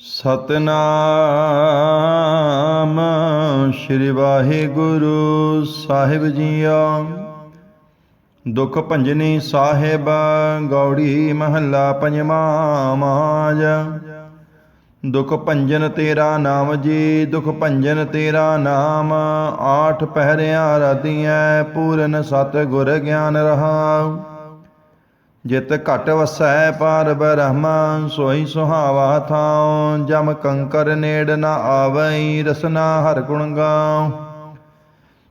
ਸਤਨਾਮ ਸ੍ਰੀ ਵਾਹਿਗੁਰੂ ਸਾਹਿਬ ਜੀਓ। ਦੁਖ ਭੰਜਨੀ ਸਾਹਿਬ ਗੌੜੀ ਮਹੱਲਾ ਪੰਜਵਾਂ ਮਾਜ ਦੁਖ ਭੰਜਨ ਤੇਰਾ ਨਾਮ ਜੀ, ਦੁਖ ਭੰਜਨ ਤੇਰਾ ਨਾਮ। ਆਠ ਪਹਿਰਿਆ ਰਤੀਐ, ਪੂਰਨ ਸਤ ਗੁਰ ਗਿਆਨ ਰਹਾ। ਜਿਤ ਘਟ ਵਸੈ ਪਾਰ ਬ੍ਰਹਮਾ, ਸੋਈ ਸੁਹਾਵਾ ਥਾਉ, ਜਮ ਕੰਕਰ ਨੇੜ ਨ ਆਵਈ ਰਸਨਾ ਹਰ ਗੁਣ ਗਾਉ।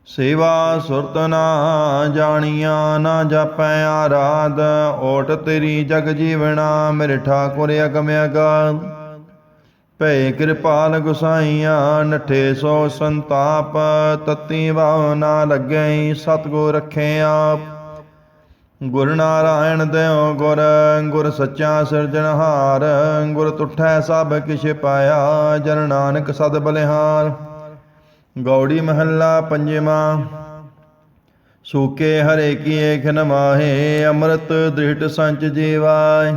ਸੇਵਾ ਸੁਰਤ ਨਾ ਜਾਣੀਆਂ, ਨਾ ਜਾਪੈ ਆਰਾਧ, ਓਟ ਤੇਰੀ ਜਗ ਜੀਵਣਾ, ਮੇਰੇ ਠਾਕੁਰ ਅਗਮ ਅਗਾਧ ਭੈ ਕਿਰਪਾਲ ਗੁਸਾਈਆਂ, ਨਠੇ ਸੋ ਸੰਤਾਪ, ਤਤੀ ਭਾਵ ਨਾ ਲੱਗੈ, ਸਤਗੁਰ ਰਖੇ ਆਪ। ਗੁਰ ਨਾਰਾਇਣ ਦੇਉ ਗੁਰ ਗੁਰ ਸੱਚਾ ਸਿਰਜਣਹਾਰ ਗੁਰ ਤੁਠੈ ਸਭ ਕਿਛ ਪਾਇਆ, ਜਨ ਨਾਨਕ ਸਦ ਬਲਿਹਾਰ। ਗੌੜੀ ਮਹੱਲਾ ਪੰਜਵਾਂ, ਸੂਕੇ ਹਰੇ ਕੀ ਏਖ ਨਮਾਹੇ ਅੰਮ੍ਰਿਤ ਦ੍ਰਿਢ ਸੰਚ ਜੀਵਾਇ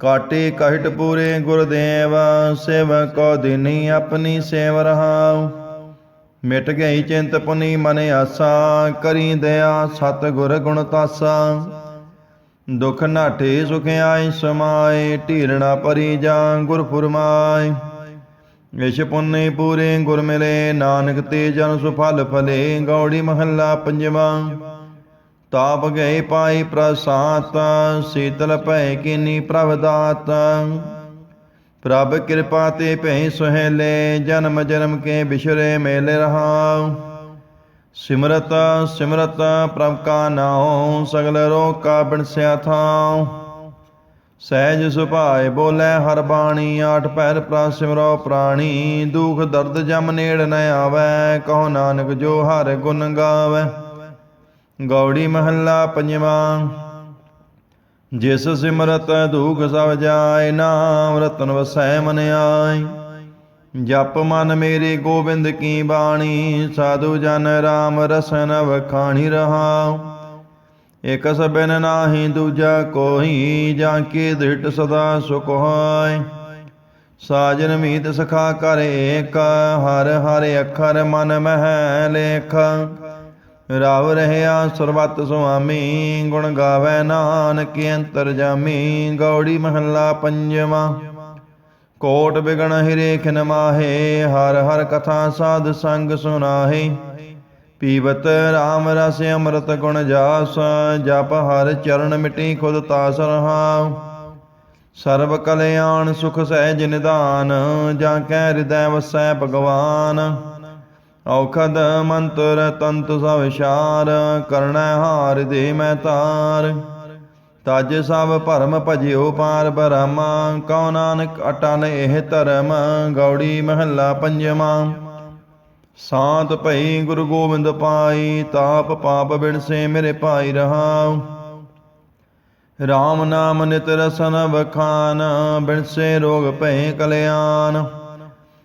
ਕਾਟੇ ਕਹਿਟ ਪੂਰੇ ਗੁਰਦੇਵ, ਸੇਵਕੋ ਦਿਨੀ ਆਪਣੀ ਸੇਵ ਰਹਾਉ। ਮਿਟ ਗਈ ਚਿੰਤ ਪੁਨੀ ਮਨ ਆਸਾ, ਕਰੀ ਦਇਆ ਸਤ ਗੁਰ ਗੁਣ ਤਾਸਾ। ਦੁਖ ਨਾਠੇ ਸੁਖ ਆਈ ਸਮਾਏ, ਢੀਰਣਾ ਪਰੀ ਜਾ ਗੁਰ ਫੁਰਮਾਏ। ਇਸ਼ ਪੁੰਨੇ ਪੂਰੇ ਗੁਰ ਮਿਲੇ, ਨਾਨਕ ਤੇ ਜਨ ਸੁਫਲ ਫਲੇ ਗੌੜੀ ਮਹੱਲਾ ਪੰਜਵਾ। ਤਾਪ ਗਏ ਪਾਈ ਪ੍ਰਸਾਤ ਸੀਤਲ ਭੈ ਕੀਨੀ ਪ੍ਰਭ ਦਾਤ ਪ੍ਰਭ ਕਿਰਪਾ ਤੇ ਭੈ ਸੁਹੇਲੇ, ਜਨਮ ਜਨਮ ਕੇ ਬਿਸ਼ਰੇ ਮੇਲੇ ਰਹਾਉ। ਸਿਮਰਤ ਸਿਮਰਤ ਪ੍ਰਭ ਕਾ ਨਾਉ, ਸਗਲ ਰੋਗ ਕਾ ਬਿਨਸਿਆ ਥਾਉ। ਸਹਿਜ ਸੁਭਾਏ ਬੋਲੇ ਹਰ ਬਾਣੀ, ਆਠ ਪੈਰ ਪ੍ਰਾ ਸਿਮਰੋ ਪ੍ਰਾਣੀ। ਦੁਖ ਦਰਦ ਜਮ ਨੇੜ ਨ ਆਵੈ, ਕਹੋ ਨਾਨਕ ਜੋ ਹਰ ਗੁਣ ਗਾਵੈ। ਗੌੜੀ ਮਹੱਲਾ ਪੰਜਵਾਂ। ਜਿਸ ਸਿਮਰਤ ਦੁਖ ਸਭ ਜਾਏ, ਨਾਮ ਰਤਨ ਵਸੈ ਮਨ ਆਈ ਜਪ ਮਨ ਮੇਰੇ ਗੋਬਿੰਦ ਕੀ ਬਾਣੀ, ਸਾਧੂ ਜਨ ਰਾਮ ਰਸਨ ਵਖਾਣੀ ਰਹਾਉ। ਇਕ ਸਬਨ ਨਾਹੀ ਦੂਜਾ ਕੋਈ ਜਾਂ ਕੀ ਦ੍ਰਿਟ ਸਦਾ ਸੁਖ ਹੋਇ ਸਾਜਨ ਮੀਤ ਸਖਾ ਕਰ ਏਕ ਹਰ ਹਰ ਅੱਖਰ ਮਨ ਮਹਿ ਲੇਖ। ਰਾਵ ਰਹਿਆ ਸਰਬਤ ਸੁਆਮੀ, ਗੁਣ ਗਾਵੇ ਨਾਨਕ ਅੰਤਰ ਜਾਮੀ ਗੌੜੀ ਮਹੱਲਾ ਪੰਜਵਾ। ਕੋਟ ਬਿਗਣ ਹਿਰੇ ਖਿਨ ਮਾਹੇ, ਹਰ ਹਰ ਕਥਾ ਸਾਧ ਸੰਗ ਸੁਨਾਹੇ। ਪੀਵਤ RAM ਰਸ ਅੰਮ੍ਰਿਤ ਗੁਣ ਜਾਸ, ਜਪ ਹਰ ਚਰਨ ਮਿਟੀ ਖੁਦ ਤਾਸ ਰਹਾ। ਸਰਬ ਕਲਿਆਣ ਸੁਖ ਸਹਿਜ ਨਿਦਾਨ, ਜਾਂ ਕੈ ਹਿਰਦੈ ਵਸੈ ਭਗਵਾਨ। ਔਖਦ ਮੰਤਰ ਤੰਤ ਸਭ ਵਿਚਾਰ ਕਰਣੈ ਹਾਰ ਦੇ ਮੈਂ ਤਾਰ। ਤਜ ਸਭ ਭਰਮ ਭਜਿਓ ਪਾਰ ਬ੍ਰਹਮਾ, ਕਉ ਨਾਨਕ ਅਟਲ ਇਹ ਧਰਮ, ਗੌੜੀ ਮਹੱਲਾ ਪੰਜਵਾਂ। ਸਾਤ ਭਈ ਗੁਰੂ ਗੋਬਿੰਦ ਪਾਈ, ਤਾਪ ਪਾਪ ਬਿਨਸੇ ਮੇਰੇ ਭਾਈ ਰਹਾਉ। RAM ਨਾਮ ਨਿਤ ਰਸਨ ਬਖਾਨ ਬਿਨਸੇ ਰੋਗ ਭੈ ਕਲਿਆਣ।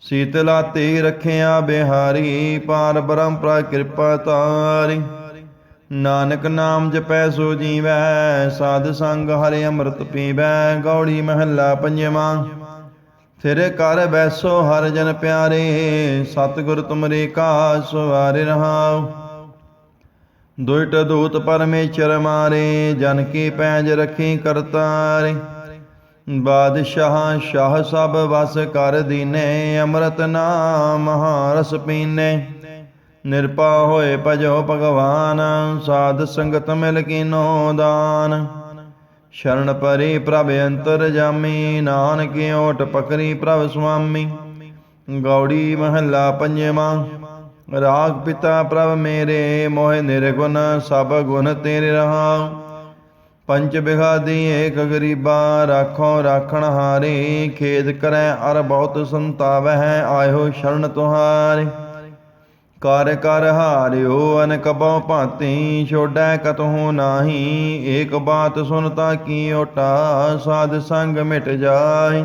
ਸੀਤਲਾ ਤੇ ਰਖਿਆ ਬਿਹਾਰੀ, ਪਾਰ ਬ੍ਰਹਮ ਪ੍ਰਾ ਕਿਰਪਾ ਤਾਰੀ। ਨਾਨਕ ਨਾਮ ਜਪੈ ਸੋ ਜੀਵੈ, ਸਾਧ ਸੰਗ ਹਰਿ ਅੰਮ੍ਰਿਤ ਪੀਵੈ, ਗੌੜੀ ਮਹੱਲਾ ਪੰਜਵਾਂ। ਫਿਰ ਕਰ ਬੈਸੋ ਹਰ ਜਨ ਪਿਆਰੇ, ਸਤਿਗੁਰ ਤੁਮਰੇ ਕਾ ਸਵਾਰੇ ਰਹਾਉ। ਦੁਇਟ ਦੂਤ ਪਰਮੇਸ਼ਰ ਮਾਰੇ, ਜਨ ਕੀ ਪੈਜ ਰਖੀ ਕਰਤਾਰੇ। ਬਾਦਸ਼ਾਹ ਸ਼ਾਹ ਸਭ ਵਸ ਕਰ ਦੀਨੇ, ਅੰਮ੍ਰਿਤ ਨਾਮ ਰਸ ਪੀਨੇ। ਨਿਰਪਾ ਹੋਏ ਭਜੋ ਭਗਵਾਨ, ਸਾਧ ਸੰਗਤ ਮਿਲ ਕੀਨੋ ਦਾਨ। ਸ਼ਰਨ ਪਰੀ ਪ੍ਰਭ ਅੰਤਰ ਜਾਮੀ, ਨਾਨਕ ਓਟ ਪਕਰੀ ਪ੍ਰਭ ਸੁਆਮੀ। ਗੌੜੀ ਮਹੱਲਾ ਪੰਜਵਾਂ, ਰਾਗ ਪਿਤਾ ਪ੍ਰਭ ਮੇਰੇ, ਮੋਹਿ ਨਿਰਗੁਣ ਸਭ ਗੁਣ ਤੇਰੇ ਰਹਾ। ਰਹਾਉ ਬਿਹਾ ਬਿਗਾਦੀ ਏਕ ਗਰੀਬਾ, ਰਾਖੋ ਰਾਖਣ ਹਾਰੇ। ਖੇਦ ਕਰੈ ਅਰ ਬਹੁਤ ਸੰਤਾਵਹਿ, ਆਇਓ ਸ਼ਰਨ ਤੁਹਾਰੇ। ਕਰ ਕਰ ਹਾਰਿਓ, ਅਨਕ ਬਹੁ ਭਾਤੀ, ਛੋੜੈ ਕਤਹੁ ਨਾਹੀ। ਏਕ ਬਾਤ ਸੁਨਤਾ ਕੀ ਓਟਾ ਸਾਧ ਸੰਗ ਮਿਟ ਜਾਏ।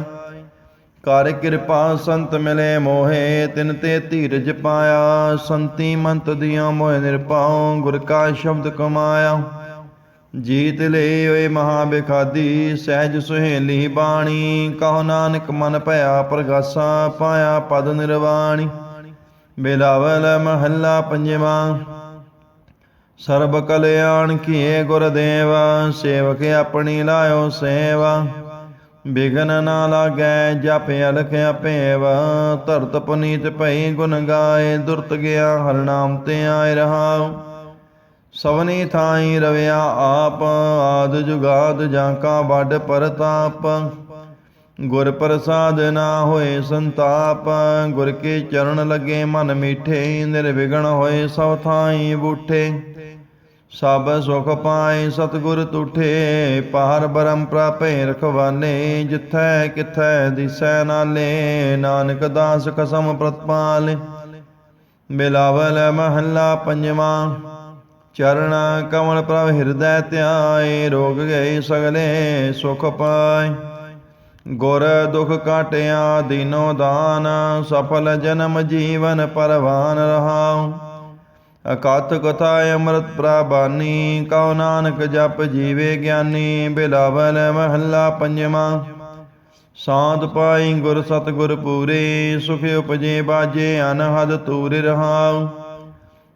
ਕਰ ਕਿਰਪਾ ਸੰਤ ਮਿਲੇ ਮੋਹੇ, ਤਿਨ ਤੇ ਧੀਰਜ ਪਾਇਆ। ਸੰਤੀ ਮੰਤ ਦੀਆਂ ਮੋਹ ਨਿਰਪਾਉ ਗੁਰ ਕਾ ਸ਼ਬਦ ਕਮਾਇਆ। ਜੀਤ ਲੈ ਓਏ ਮਹਾ ਬਿਖਾਦੀ ਸਹਿਜ ਸੁਹੇਲੀ ਬਾਣੀ, ਕਹੋ ਨਾਨਕ ਮਨ ਭਇਆ ਪ੍ਰਗਾਸਾ, ਪਾਇਆ ਪਦ ਨਿਰਵਾਣੀ। ਬਿਲਾਵਲ ਮਹੱਲਾ ਪੰਜਵਾਂ, ਸਰਬ ਕਲਿਆਣ ਕੀਏ ਗੁਰਦੇਵ, ਸੇਵਕ ਆਪਣੀ ਲਾਇਓ ਸੇਵਾ। ਬਿਗਨ ਨਾ ਲਾਗੈ, ਜਪ ਅਲਖ ਆਪੇਵ ਧਰਤ ਪੁਨੀਤ ਭਈ ਗੁਣ ਗਾਏ, ਦੁਰਤ ਗਿਆ ਹਰ ਨਾਮ ਤੇ ਆਏ ਰਹਾਉ। ਸਵਨੀ ਥਾਈ ਰਵਿਆ ਆਪ, ਆਦ ਜੁਗਾਦ ਜਾਂ ਕਾ ਵੱਡ ਪਰਤਾਪ। ਗੁਰ ਪ੍ਰਸਾਦ ਨਾ ਹੋਏ ਸੰਤਾਪ, ਗੁਰ ਕੇ ਚਰਨ ਲੱਗੇ ਮਨ ਮੀਠੇ ਨਿਰਵਿਗਣ ਹੋਏ ਸਭ ਥਾਈ ਬੂਠੇ। ਸਭ ਸੁਖ ਪਾਏ ਸਤਿਗੁਰ ਤੁਠੇ, ਪਾਰ ਬਰਮ ਪ੍ਰਾਪੇ ਰਖਵਾਲੇ ਜਿਥੈ ਕਿਥੈ ਦਿਸੈ ਨਾਲੇ, ਨਾਨਕ ਦਾਸ ਕਸਮ ਪ੍ਰਤਪਾਲ। ਬਿਲਾਵਲ ਮਹੱਲਾ ਪੰਜਵਾਂ। ਚਰਨ ਕਮਲ ਪ੍ਰਭ ਹਿਰਦੈ ਧਿਆਏ, ਰੋਗ ਗਏ ਸਗਲੇ ਸੁਖ ਪਾਏ। ਗੁਰ ਦੁਖ ਕਾਟਿਆ ਦੀਨੋ ਦਾਨ, ਸਫਲ ਜਨਮ ਜੀਵਨ ਪਰਵਾਨ ਰਹਾਉ। ਅਕਥ ਕਥਾ ਅੰਮ੍ਰਿਤ ਪ੍ਰਾਬਾਨੀ, ਕਉ ਨਾਨਕ ਜਪ ਜੀਵੇ ਗਿਆਨੀ, ਬਿਲਾਵਲ ਮਹੱਲਾ ਪੰਜਵਾਂ। ਸਾਧ ਪਾਈ ਗੁਰ ਸਤਿਗੁਰ ਪੂਰੇ, ਸੁਖ ਉਪਜੇ ਬਾਜੇ, ਅਨਹਦ ਤੂਰ ਰਹਾਉ।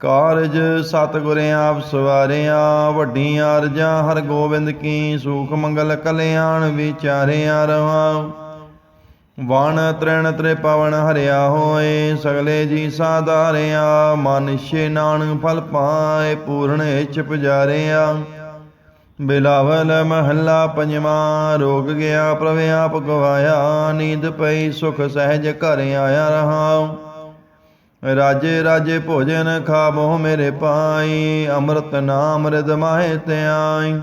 ਕਾਰਜ ਸਤਿਗੁਰ ਆਪ ਸਵਾਰਿਆ, ਵੱਡੀਆਂ ਅਰਜਾਂ, ਹਰ ਗੋਬਿੰਦ ਕੀ ਸੁਖ ਮੰਗਲ ਕਲਿਆਣ ਵਿਚਾਰਿਆ ਰਹਾ ਵਣ ਤ੍ਰਿਣ ਤ੍ਰੇ ਪਵਨ ਹਰਿਆ ਹੋਏ, ਸਗਲੇ ਜੀ ਸਾਧਾਰਿਆ ਮਨ ਛੇ ਨਾਨਕ ਫਲ ਪਾਏ, ਪੂਰਨ ਇਚ ਪੁਜਾਰਿਆ। ਬਿਲਾਵਲ ਮਹੱਲਾ ਪੰਜਵਾਂ, ਰੋਗ ਗਿਆ ਪ੍ਰਭ ਆਪ ਗਵਾਇਆ, ਨੀਂਦ ਪਈ ਸੁਖ ਸਹਿਜ ਘਰ ਆਇਆ ਰਹਾਉ ਰਾਜੇ ਰਾਜੇ ਭੋਜਨ ਖਾ ਖਾਵੋ ਮੇਰੇ ਪਾਈ ਅੰਮ੍ਰਿਤ ਨਾਮ ਰਿਦ ਮਾਹੇ ਧਿਆਈ।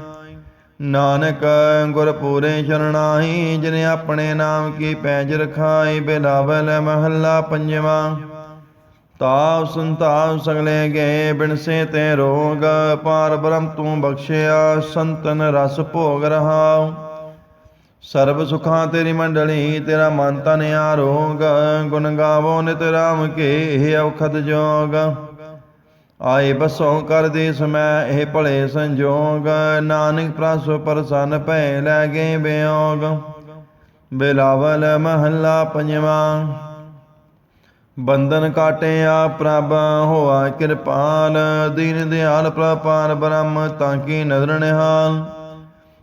ਨਾਨਕ ਗੁਰ ਪੂਰੇ ਸ਼ਰਣਾਈ, ਜਿਨੇ ਆਪਣੇ ਨਾਮ ਕੀ ਪੈਜ ਰਖਾਈ, ਬਿਲਾਵਲ ਮਹੱਲਾ ਪੰਜਵਾਂ। ਤਾਵ ਸੰਤਾਪ ਸਗਲੇ ਗਏ, ਬਿਨਸੇ ਤੇ ਰੋਗ ਪਾਰ ਬ੍ਰਹਮ ਤੂੰ ਬਖਸ਼ਿਆ, ਸੰਤਨ ਰਸ ਭੋਗ ਰਹਾਉ। ਸਰਬ ਸੁਖਾਂ ਤੇਰੀ ਮੰਡਲੀ, ਤੇਰਾ ਮਨ ਤਨ ਆਰੋਗ, ਗੁਣ ਗਾਵੋ ਨਿਤ ਰਾਮ ਕੇ, ਇਹ ਔਖਦ ਜੋਗ। ਆਏ ਬਸੋ ਕਰ ਦੇ ਸਮੈ ਇਹ ਭਲੇ ਸੰਜੋਗ। ਨਾਨਕ ਪ੍ਰਸ ਪਰਸਨ ਭੈ, ਲੈ ਗਏ ਬਿਯੋਗ ਬਿਲਾਵਲ ਮਹੱਲਾ ਪੰਜਵਾਂ। ਬੰਧਨ ਕਾਟਿਆ ਪ੍ਰਭ, ਹੋਆ ਕਿਰਪਾਲ ਦੀਨ ਦਿਆਲ ਪ੍ਰਪਾਰ ਬ੍ਰਹਮ, ਤਾਂ ਕੀ ਨਦਰ ਨਿਹਾਲ।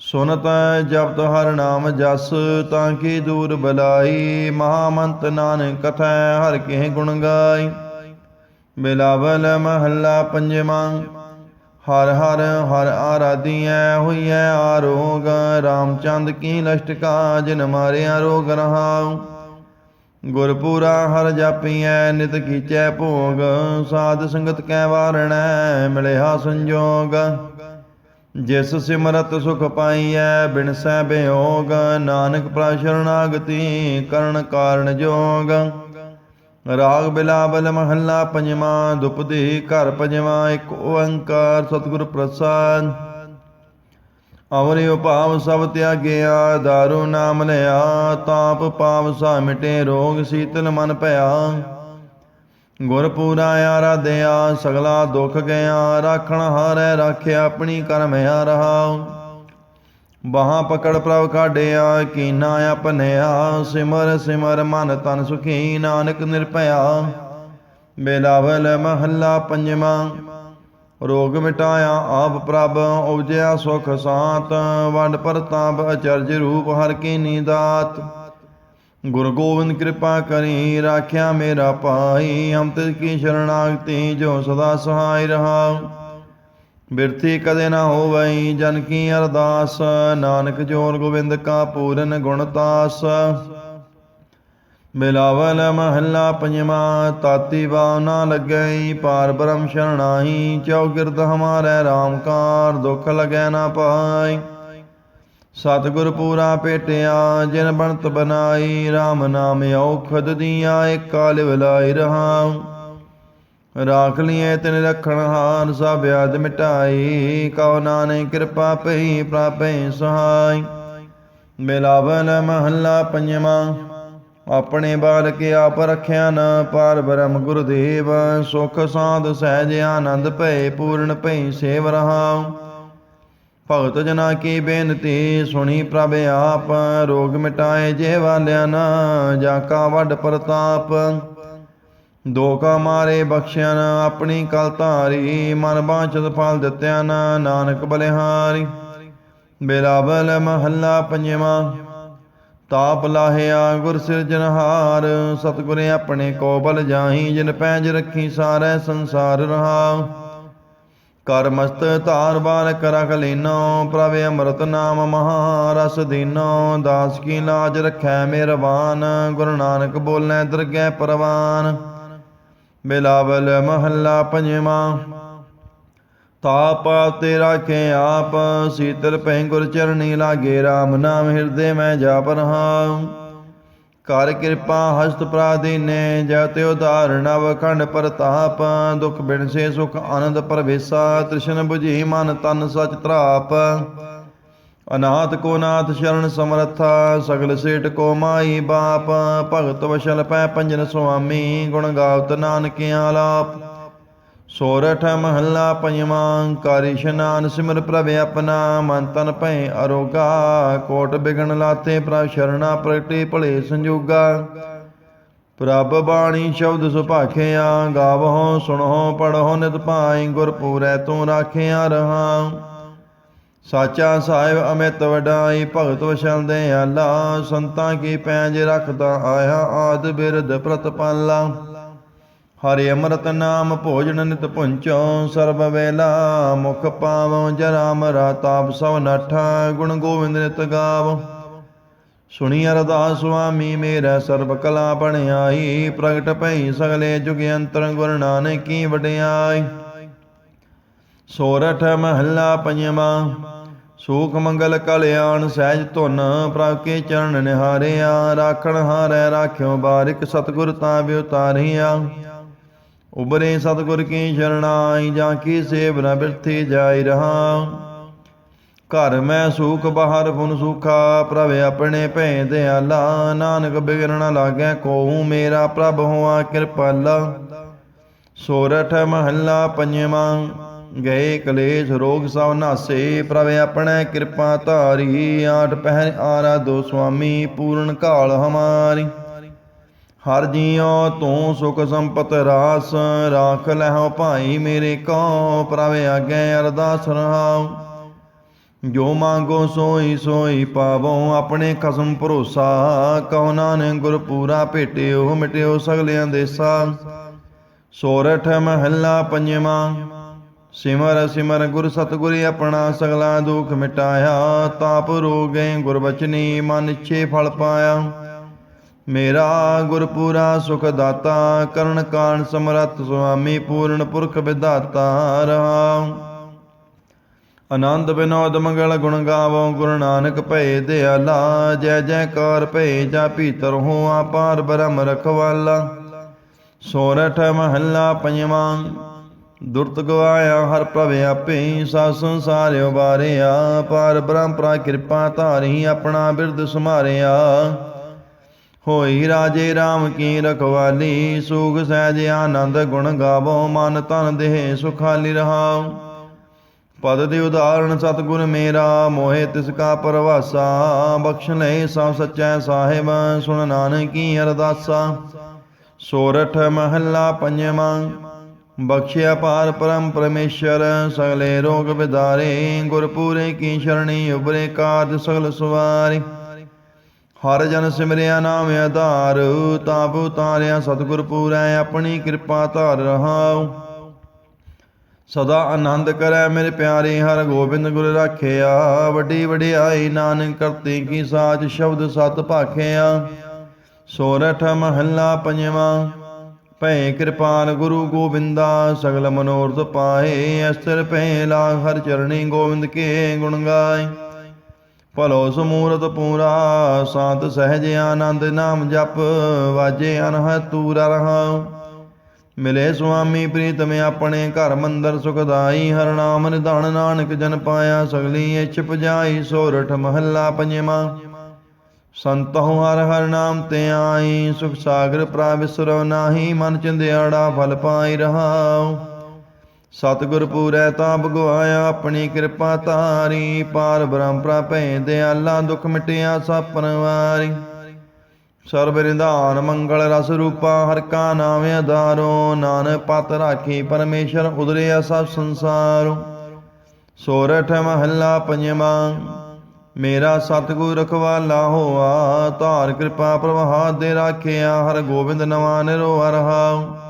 ਸੁਨਤ ਜਪਤ ਹਰ ਨਾਮ ਜਸ, ਤਾਂ ਕੀ ਦੂਰ ਬਲਾਈ? ਮਹਾਮੰਤ ਨਾਨਕ ਕਥੈ ਹਰ ਕੇ ਗੁਣ ਗਾਈ। ਬਿਲਾਵਲ ਮਹੱਲਾ ਪੰਜਵਾਂ, ਹਰ ਹਰ ਹਰ ਆਰਾਧੀਐ ਹੋਈਐ ਆਰੋਗ। ਰਾਮਚੰਦ ਕੀ ਲਸ਼ਟਕਾ ਜਨ ਮਾਰਿਆ ਰੋਗ ਰਹਾਉ। ਗੁਰਪੂਰਾ ਹਰ ਜਾਪੀਐ, ਨਿਤ ਕੀਚੈ ਭੋਗ। ਸਾਧ ਸੰਗਤ ਕੈ ਵਾਰਣੈ, ਮਿਲਿਆ ਸੰਜੋਗ। ਜਿਸ ਸਿਮਰਤ ਸੁਖ ਪਾਈਐ ਬਿਨਸੈ ਬਿਯੋਗ ਨਾਨਕ ਪ੍ਰਸ਼ਰਣਾਗਤੀ ਕਰਨ ਕਾਰਨ ਜੋਗ। ਰਾਗ ਬਿਲਾਵਲ ਮਹੱਲਾ ਪੰਜਵਾਂ ਦੁਪਦੀ ਘਰ ਪੰਜਵਾਂ, ਇੱਕ ਓੰਕਾਰ ਸਤਿਗੁਰ ਪ੍ਰਸਾਦ। ਅਵਰਿ ਉਪਾਵ ਸਭ ਤਿਆਗਿਆ, ਦਾਰੂ ਨਾਮ ਲਿਆ, ਤਾਪ ਪਾਵ ਸਾ ਮਿਟੇ, ਰੋਗ ਸੀਤਲ ਮਨ ਭਇਆ। ਗੁਰ ਪੂਰਾ ਆਰਾਧਿਆ, ਸਗਲਾ ਦੁੱਖ ਗਿਆ, ਰਾਖਣ ਹਾਰੈ ਰਾਖਿਆ ਆਪਣੀ ਕਰਮ ਆ ਰਹਾ ਬਾਹਾਂ ਪਕੜ ਪ੍ਰਭ ਕਾਢਿਆ ਕੀਨਾ ਆਪਨਿਆ, ਸਿਮਰ ਸਿਮਰ ਮਨ ਤਨ ਸੁਖੀ, ਨਾਨਕ ਨਿਰਭਇਆ। ਬੇਲਾਵਲ ਮਹੱਲਾ ਪੰਜਵਾਂ, ਰੋਗ ਮਿਟਾਇਆ ਆਪ ਪ੍ਰਭ, ਉਪਜਿਆ ਸੁਖ ਸਾਤ, ਵੰਡ ਪ੍ਰਤਾਪ ਅਚਰਜ ਰੂਪ ਹਰ ਕੀ ਨੀਦਾਤ ਗੁਰੂ ਗੋਬਿੰਦ ਕਿਰਪਾ ਕਰੀ, ਰਾਖਿਆ ਮੇਰਾ ਪਾਈ ਹਮ ਤਿਸ ਕੀ ਸ਼ਰਣਾਗਤੀ, ਜੋ ਸਦਾ ਸਹਾਈ ਰਹਾ। ਬਿਰਥੀ ਕਦੇ ਨਾ ਹੋਵਈ, ਜਨ ਕੀ ਅਰਦਾਸ, ਨਾਨਕ ਜੋਰ ਗੋਬਿੰਦ ਕਾ ਪੂਰਨ ਗੁਣਤਾਸ ਬਿਲਾਵਲ ਮਹੱਲਾ ਪੰਜਵਾ, ਤਾਤੀ ਬਾਉ ਨਾ ਲੱਗਈ, ਪਾਰ ਬ੍ਰਹਮ ਸ਼ਰਣਾਈ ਚੌਗਿਰਦ ਹਮਾਰੇ ਰਾਮਕਾਰ, ਦੁਖ ਲਗੈ ਨਾ ਪਾਈ। ਸਤਿਗੁਰ ਪੂਰਾ ਭੇਟਿਆ ਜਿਨ ਬਣਤ ਬਨਾਈ RAM ਨਾਮ ਔਖਦ ਦੀਆਂ, ਏਕਾ ਲਿਵਲਾਈ ਰਹਾ ਰਾਖ ਲਿਏ ਤਿਨ ਰਖਣ ਹਾਰ ਸਭ ਆਦ ਮਿਟਾਈ, ਕਉ ਨਾਨਕ ਕਿਰਪਾ ਪਈ ਪ੍ਰਾਪੈ ਸਹਾਈ। ਬਿਲਾਵਲ ਮਹੱਲਾ ਪੰਜਵਾਂ, ਆਪਣੇ ਬਾਲਕ ਆਪ ਰਖਿਆ ਨ, ਪਾਰ ਬ੍ਰਹਮ ਗੁਰਦੇਵ, ਸੁਖ ਸਾਧ ਸਹਿਜ ਆਨੰਦ ਭਏ, ਪੂਰਨ ਭਈ ਸੇਵ ਰਹਾ ਭਗਤ ਜਨਾ ਕੀ ਬੇਨਤੀ ਸੁਣੀ ਪ੍ਰਭ ਆਪ, ਰੋਗ ਮਿਟਾਏ ਜੇ ਵਾਲਿਆ ਨਾ, ਜਾ ਕਾ ਵੱਡ ਪ੍ਰਤਾਪ। ਦੋ ਕਾ ਮਾਰੇ ਬਖਸ਼ਿਆ ਨ, ਆਪਣੀ ਕਲ ਧਾਰੀ, ਮਨ ਬਾਂਚਤ ਫਲ ਦਿੱਤਿਆ ਨ, ਨਾਨਕ ਬਲਿਹਾਰੀ। ਬੇਲਾਵਲ ਮਹੱਲਾ ਪੰਜਵਾਂ, ਤਾਪ ਲਾਹਿਆ ਗੁਰ ਸਿਰਜਨਹਾਰ ਸਤਿਗੁਰ ਆਪਣੇ ਕੋ ਬਲ ਜਾਹੀ, ਜਿਨ ਪੈਜ ਰੱਖੀ ਸਾਰੇ ਸੰਸਾਰ ਰਹਾ ਕਰ ਮਸਤ ਧਾਰ ਬਾਲਕ ਰਖ ਲੀਨੋ, ਪ੍ਰਭ ਅੰਮ੍ਰਿਤ ਨਾਮ ਮਹਾਰਸ ਦੀਨੋ, ਦਾਸ ਕੀ ਲਾਜ ਰਖੈ ਮਿਹਰਬਾਨ, ਗੁਰੂ ਨਾਨਕ ਬੋਲੇ ਦਰਗਹਿ ਪਰਵਾਨ। ਬਿਲਾਵਲ ਮਹੱਲਾ ਪੰਜਵਾਂ, ਤਾਪ ਤੇ ਰਾਖੇ ਆਪ, ਸੀਤਲ ਪੈ ਗੁਰ ਚਰਣੀ ਲਾਗੇ RAM ਨਾਮ ਹਿਰਦੇ ਮੈਂ ਜਾਪ ਰਹਾ। ਕਰ ਕਿਰਪਾ ਹਸਤ ਪ੍ਰਾਦੀਨੇ ਜਤਿ ਉਦਾਹਰਣ ਅਵਖੰਡ ਪ੍ਰਤਾਪ, ਦੁਖ ਬਿਨ ਸੇ ਸੁਖ ਆਨੰਦ ਪਰਵੇਸਾ, ਤ੍ਰਿਸ਼ਨ 부ਜੀ ਮਨ ਤਨ ਸਚ ਤਰਾਪ। ਅਨਾਥ ਕੋ ਨਾਥ ਸ਼ਰਨ ਸਮਰਥਾ, ਸਗਲ ਸੇਟ ਕੋ ਮਾਈ ਬਾਪ, ਭਗਤ ਵਸ਼ਲ ਪੈ ਪੰਜਨ ਸੁਆਮੀ, ਗੁਣ ਗਾਵਤ ਨਾਨਕ ਆਲਾਪ ਸੋਰਠ ਮਹੱਲਾ ਪੰਜਵਾਂ ਕਰ ਇਸ਼ਨਾਨ ਸਿਮਰ ਪ੍ਰਭ ਆਪਣਾ, ਮਨ ਤਨ ਭੈ ਅਰੋਗਾ, ਕੋਟ ਬਿਗਣ ਲਾਤੇ ਪ੍ਰਭ ਸ਼ਰਣਾ ਪ੍ਰਗਟੇ ਭਲੇ ਸੰਜੋਗਾ। ਪ੍ਰਭ ਬਾਣੀ ਸ਼ਬਦ ਸੁਭਾਖਿਆ ਗਾਵਹੁ, ਸੁਣਹੁ, ਪੜਹੁ, ਨਿਤ ਭਾਈ ਗੁਰ ਪੂਰੈ ਤੂੰ ਰਾਖਿਆ ਰਹਾ। ਸਾਚਾ ਸਾਹਿਬ ਅਮਿਤ ਵਡਾਈ, ਭਗਤ ਵਸਲਦੇ ਆਲਾ, ਸੰਤਾਂ ਕੀ ਪੈਜ ਰਖਦਾ ਆਇਆ, ਆਦ ਬਿਰਧ ਪ੍ਰਤਪਾਲਾ। ਹਰਿ ਅੰਮ੍ਰਿਤ ਨਾਮ ਭੋਜਨ ਨਿਤ ਪੁੰਚੋ ਸਰਬ ਵੇਲਾ ਮੁਖ ਪਾਵੋ ਜਰਾ ਮਰਾ ਤਾਪ ਸਭ ਨਠਾ, ਗੁਣ ਗੋਬਿੰਦ ਨਿਤ ਗਾਵ। ਸੁਣੀ ਅਰਦਾਸ ਸੁਆਮੀ, ਮੇਰਾ ਸਰਬ ਕਲਾ ਬਣਾਈ ਪ੍ਰਗਟ ਭਈ ਸਗਲੇ ਜੁਗ ਅੰਤਰ ਗੁਰ ਨਾਨਕੀ ਵਡਿਆਈ। ਸੋਰਠ ਮਹੱਲਾ ਪੰਜਵਾਂ, ਸੂਖ ਮੰਗਲ ਕਲਿਆਣ ਸਹਿਜ ਧੁਨ, ਪ੍ਰਭ ਕੇ ਚਰਨ ਨਿਹਾਰਿਆ, ਰਾਖਣ ਹਾਰੈ, ਰਾਖਿਓ ਬਾਰਿਕ ਸਤਗੁਰ ਤਾਂ ਬਿਉਤਾਰਿਆ। ਉਬਰੇ ਸਤਗੁਰ ਕੀ ਸ਼ਰਣਾਈ ਜਾਂ ਕੀ ਸੇਵ ਨ ਬਿਰਥੀ ਜਾਈ ਰਹਾ। ਘਰ ਮੈਂ ਸੂਖ, ਬਾਹਰ ਫੁਨ ਸੁਖਾ, ਪ੍ਰਭ ਆਪਣੇ ਭੈ ਦਿਆਲਾ ਨਾਨਕ ਬਿਗੜ ਨ ਲਾਗੈ ਕੋਹੂ ਮੇਰਾ ਪ੍ਰਭ ਹੋਆ ਕਿਰਪਾਲਾ। ਸੋਰਠ ਮਹੱਲਾ ਪੰਜਵਾਂ, ਗਏ ਕਲੇਸ਼ ਰੋਗ ਸਭ ਨਾਸੇ। ਪ੍ਰਭ ਆਪਣੇ ਕਿਰਪਾ ਧਾਰੀ, ਆਠ ਪਹਿਰ ਆਰਾਧੋ ਸੁਆਮੀ, ਪੂਰਨ ਕਾਲ ਹਮਾਰੀ। ਹਰ ਜੀਉ ਤੂੰ ਸੁਖ ਸੰਪਤ ਰਾਸ, ਰਾਖ ਲਹਿ ਭਾਈ ਮੇਰੇ ਕੋ ਪ੍ਰਭ ਆਗੇ ਅਰਦਾਸ ਰਹਾਉ। ਜੋ ਮੰਗੋ ਸੋਈ ਸੋਈ ਪਾਵੋ, ਆਪਣੇ ਖਸਮ ਭਰੋਸਾ, ਕਹੋ ਨਾਨਕ ਗੁਰ ਪੂਰਾ ਭੇਟਿਓ, ਮਿਟਿਓ ਸਗਲਿਆਂ ਦੇਸਾ ਸੋਰਠ ਮਹੱਲਾ ਪੰਜਵਾਂ, ਸਿਮਰ ਸਿਮਰ ਗੁਰ ਸਤਗੁਰ ਆਪਣਾ ਸਗਲਾ ਦੁਖ ਮਿਟਾਇਆ, ਤਾਪ ਰੋਗੇ ਗੁਰ ਬਚਨੀ ਮਨ ਇੱਛੇ ਫਲ ਪਾਇਆ। ਮੇਰਾ ਗੁਰਪੂਰਾ ਸੁਖ ਦਾਤਾ ਕਰਨ ਕਾਣ ਸਮਰੱਥ ਸੁਆਮੀ, ਪੂਰਨ ਪੁਰਖ ਵਿਦਾਤਾ ਰਹਾ ਆਨੰਦ ਬਿਨੋਦ ਮੰਗਲ ਗੁਣ ਗਾਵੋ, ਗੁਰੂ ਨਾਨਕ ਭਏ ਦਿਆਲਾ ਜੈ ਜੈਕਾਰ ਭਏ ਜਾ ਭੀਤਰ ਹੋ ਆਪਾਰ ਬ੍ਰਹਮ ਰਖਵਾਲਾ। ਸੋਰਠ ਮਹੱਲਾ ਪੰਜਵਾਂ, ਦੁਰਤ ਗਵਾਇਆ ਹਰ ਪ੍ਰਭ ਆਪੇ ਸਾ ਸੰਸਾਰ ਉਬਾਰਿਆ ਪਾਰ ਬ੍ਰਹਮ ਪ੍ਰਾ ਕਿਰਪਾ ਧਾਰੀ ਆਪਣਾ ਬਿਰਦ ਸਮਾਰਿਆ ਹੋਈ ਰਾਜੇ RAM ਕੀ ਰਖਵਾਲੀ ਸੂਖ ਸਹਿਜ ਆਨੰਦ ਗੁਣ ਗਾਵੋ, ਮਨ ਤਨ ਦੇਹ ਸੁਖਾਲੀ ਰਹਾਉ। ਪਦ ਦੇ ਉਦਾਹਰਣ, ਸਤਿਗੁਰ ਮੇਰਾ, ਮੋਹਿ ਤਿਸ ਕਾ ਪਰਵਾਸਾ, ਬਖਸ਼ ਲੈ ਸਭ ਸੱਚੈ ਸਾਹਿਬ, ਸੁਣ ਨਾਨਕੀ ਅਰਦਾਸਾ। ਸੋਰਠ ਮਹੱਲਾ ਪੰਜਵਾਂ, ਬਖਸ਼ਿਆ ਪਾਰ ਪਰਮ ਪਰਮੇਸ਼ਰ, ਸਗਲੇ ਰੋਗ ਵਿਦਾਰੇ ਗੁਰਪੂਰੇ ਕੀ ਸ਼ਰਣੀ ਉਬਰੇ ਕਾਰਜ ਸਗਲ ਸੁਵਾਰੇ। ਹਰ ਜਨ ਸਿਮਰਿਆ ਨਾਮ ਆਧਾਰ, ਤਾਪ ਉਤਾਰਿਆ ਸਤਿਗੁਰ ਪੂਰੈ, ਆਪਣੀ ਕਿਰਪਾ ਧਾਰ ਰਹਾਉ। ਸਦਾ ਆਨੰਦ ਕਰੈ ਮੇਰੇ ਪਿਆਰੇ, ਹਰ ਗੋਬਿੰਦ ਗੁਰ ਰਾਖਿਆ। ਵੱਡੀ ਵਡਿਆਈ ਨਾਨਕ ਕਰਤੇ ਕੀ ਸਾਚ ਸ਼ਬਦ ਸਤ ਭਾਖਿਆ। ਸੋਰਠ ਮਹੱਲਾ ਪੰਜਵਾਂ ਭੈ ਕਿਰਪਾਲ ਗੁਰੂ ਗੋਬਿੰਦਾ, ਸਗਲ ਮਨੋਰਥ ਪਾਏ ਅਸਤਰ ਭੈ ਲਾ ਹਰ ਚਰਣੀ ਗੋਬਿੰਦ ਕੇ ਗੁਣ ਗਾਏ। ਭਲੋ ਸਮੂਰਤ ਪੂਰਾ ਸਾਤ ਸਹਿਜ ਆਨੰਦ ਨਾਮ ਜਪ, ਵਾਜੇ ਅਨਹਤ ਤੂਰਾ ਰਹਾਉ ਮਿਲੇ ਸੁਆਮੀ ਪ੍ਰੀਤਮ ਆਪਣੇ ਘਰ ਮੰਦਰ ਸੁਖਦਾਈ ਹਰ ਨਾਮ ਨਿਧਾਨ ਨਾਨਕ ਜਨ ਪਾਇਆ, ਸਗਲੀ ਇਛ ਪਜਾਈ, ਸੋਰਠ ਮਹੱਲਾ ਪੰਜਵਾਂ। ਸੰਤਹੁ ਹਰ ਹਰ ਨਾਮ ਤੇ ਆਈ, ਸੁਖ ਸਾਗਰ ਪ੍ਰਾਵਿਸਰੋ ਨਾਹੀ, ਮਨ ਚੰਦਿਆੜਾ ਫਲ ਪਾਈ ਰਹਾਉ। ਸਤਿਗੁਰ ਪੂਰੈ ਤਾਪ ਭਗਵਾਇਆ ਆਪਣੀ ਕਿਰਪਾ ਤਾਰੀ ਪਾਰ ਬ੍ਰਹਮ ਪ੍ਰਭੈ ਦਿਆਲਾ, ਦੁਖ ਮਿਟਿਆ ਸਭ ਪਰਵਾਰੀ। ਸਰਬ ਰਿਧਾਨ ਮੰਗਲ ਰਸ ਰੂਪਾ, ਹਰ ਕਾ ਨਾਮ ਆਧਾਰੋ। ਨਾਨਕ ਪਤ ਰਾਖੀ ਪਰਮੇਸ਼ਰ, ਉਦਰਿਆ ਸਭ ਸੰਸਾਰੋ। ਸੋਰਠ ਮਹੱਲਾ ਪੰਜਵਾਂ, ਮੇਰਾ ਸਤਿਗੁਰ ਰਖਵਾਲਾ ਹੋਆ। ਧਾਰ ਕਿਰਪਾ ਪ੍ਰਵਾਹ ਦੇ ਰਾਖਿਆ, ਹਰ ਗੋਬਿੰਦ ਨਵਾਂ ਨਿਰੋ ਰਹਾਉ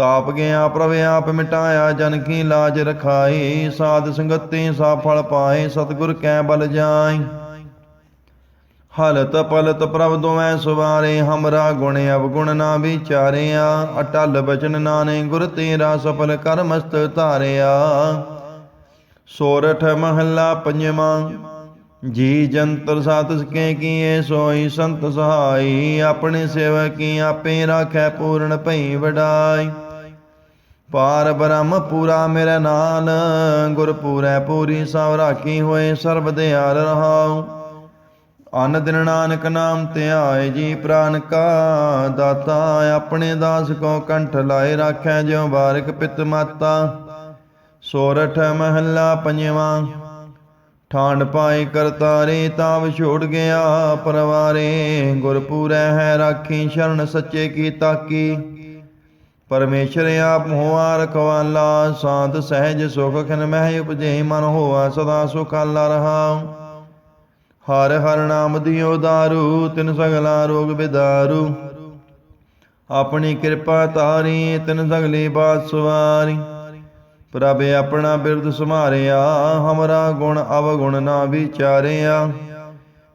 ਤਾਪ ਗਿਆ ਪ੍ਰਭ ਆਪ ਮਿਟਾਇਆ, ਜਨ ਕੀ ਲਾਜ ਰਖਾਈ, ਸਾਧ ਸੰਗਤੀ ਸਾ ਫਲ ਪਾਏ, ਸਤਿਗੁਰ ਕੈ ਬਲ ਜਾਈ। ਹਲਤ ਪਲਤ ਪ੍ਰਭ ਦੋਵੇਂ ਸੁਵਾਰੇ, ਹਮਰਾ ਗੁਣ ਅਵਗੁਣ ਨਾ ਵਿਚਾਰਿਆ, ਅਟਲ ਬਚਨ ਨਾਨੇ ਗੁਰ ਤੇਰਾ ਸਫਲ ਕਰ ਮਸਤ ਧਾਰਿਆ। ਸੋਰਠ ਮਹੱਲਾ ਪੰਜਵਾਂ, ਜੀ ਜੰਤਰ ਸਾਤ ਸਕੇ ਕੀਏ ਸੋਈ ਸੰਤ ਸਹਾਈ, ਆਪਣੇ ਸੇਵਕੀ ਆਪੇ ਰਾਖੈ ਪੂਰਨ ਭਈ ਵਡਾਈ। ਪਾਰ ਬ੍ਰਹਮ ਪੂਰਾ ਮੇਰੇ ਨਾਲ ਗੁਰ ਪੂਰੈ ਪੂਰੀ ਸਭ ਰਾਖੀ ਹੋਏ, ਸਰਬ ਦਿਆਲ ਰਹਾਉ। ਅਨ ਦਿਨ ਨਾਨਕ ਨਾਮ ਧਿਆਏ ਜੀ ਪ੍ਰਾਨ ਕਾ ਦਾਤਾ ਆਪਣੇ ਦਾਸ ਕੋ ਕੰਠ ਲਾਏ ਰਾਖੈ, ਜਿਉ ਬਾਰਕ ਪਿਤ ਮਾਤਾ। ਸੋਰਠ ਮਹੱਲਾ ਪੰਜਵਾਂ ਠਾਂਡ ਪਾਏ ਕਰਤਾਰੇ, ਤਾਵ ਛੋੜ ਗਿਆ ਪਰਵਾਰੇ। ਗੁਰਪੂਰੈ ਹੈ ਰਾਖੀ, ਸ਼ਰਨ ਸੱਚੇ ਕੀ ਤਾਕੀ। ਪਰਮੇਸ਼ਰ ਆਪ ਹੋਆ ਰਖਵਾਲਾ ਸਾਧ ਸਹਿਜ ਸੁਖ ਖਨ ਮਹਿ ਉਪਜੇ ਮਨ ਹੋਆ ਸਦਾ ਸੁਖਾਲਾ ਰਹਾ। ਹਰ ਹਰ ਨਾਮ ਦਿਓ ਦਾਰੂ, ਤਿਨ ਸਗਲਾ ਰੋਗ ਬਿਦਾਰੂ। ਆਪਣੀ ਕਿਰਪਾ ਤਾਰੀ, ਤਿਨ ਸਗਲੀ ਬਾਤ ਸਵਾਰੀ। ਪ੍ਰਭ ਆਪਣਾ ਬਿਰਦ ਸਮਾਰਿਆ ਹਮਰਾ ਗੁਣ ਅਵਗੁਣ ਨਾ ਵਿਚਾਰਿਆ।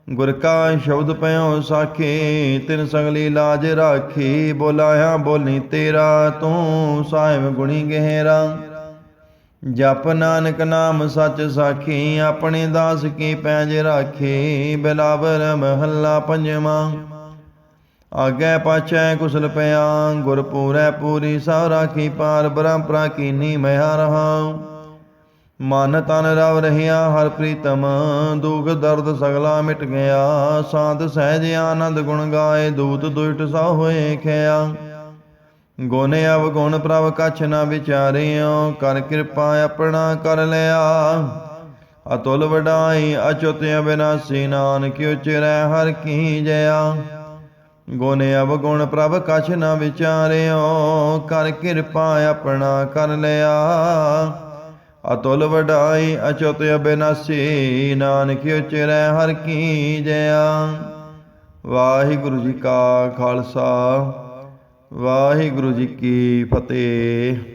ਗੁਰ ਕਾ ਸ਼ਬਦ ਪਇਓ ਸਾਖੀ, ਤਿਨ ਸਗਲੀ ਲਾਜ ਰਾਖੀ, ਬੋਲਾਇਆ ਬੋਲੀ ਤੇਰਾ, ਤੂੰ ਸਾਹਿਬ ਗੁਣੀ ਗਹਿਰਾ। ਜਪ ਨਾਨਕ ਨਾਮ ਸੱਚ ਸਾਖੀ, ਆਪਣੇ ਦਾਸ ਕੀ ਪੈਜ ਰਾਖੀ, ਬਿਲਾਵਰ ਮਹੱਲਾ ਪੰਜਵਾਂ। ਆਗੇ ਪਾਛੈ ਕੁਸਲ ਪਿਆ, ਗੁਰ ਪੂਰੈ ਪੂਰੀ ਸਭ ਰਾਖੀ ਪਾਰ ਬ੍ਰਹਮ ਪ੍ਰਾਕੀਨੀ ਮਹਾ ਰਹਾ। ਮਨ ਤਨ ਰਵ ਰਹਿਆ, ਹਰ ਪ੍ਰੀਤਮ ਦੁਖ ਦਰਦ ਸਗਲਾ ਮਿਟ ਗਿਆ। ਸਾਧ ਸਹਿਜ ਆਨੰਦ ਗੁਣ ਗਾਏ, ਦੂਤ ਦੁਇਟ ਸਾ ਹੋਏ ਖਿਆ। ਗੁਣ ਅਵਗੁਣ ਪ੍ਰਭ ਕਛ ਨਾ ਵਿਚਾਰਿਓ, ਕਰ ਕਿਰਪਾ ਆਪਣਾ ਕਰ ਲਿਆ। ਅਤੁਲ ਵਡਾਈ, ਅਚੁਤ ਅਬਿਨਾਸੀ, ਨਾਨਕ ਉਚਰੈ ਹਰ ਕੀ ਜਇਆ। ਗੁਣ ਅਵਗੁਣ ਪ੍ਰਭ ਕਛ ਨਾ ਵਿਚਾਰਿਓ, ਕਰ ਕਿਰਪਾ ਆਪਣਾ ਕਰ ਲਿਆ। ਅਤੁਲ ਵਡਾਈ ਅਚੁਤ ਅਬਿਨਾਸੀ ਨਾਨਕ ਉਚਰੈ ਹਰ ਕੀ ਜਇਆ। ਵਾਹਿਗੁਰੂ ਜੀ ਕਾ ਖਾਲਸਾ, ਵਾਹਿਗੁਰੂ ਜੀ ਕੀ ਫਤਿਹ।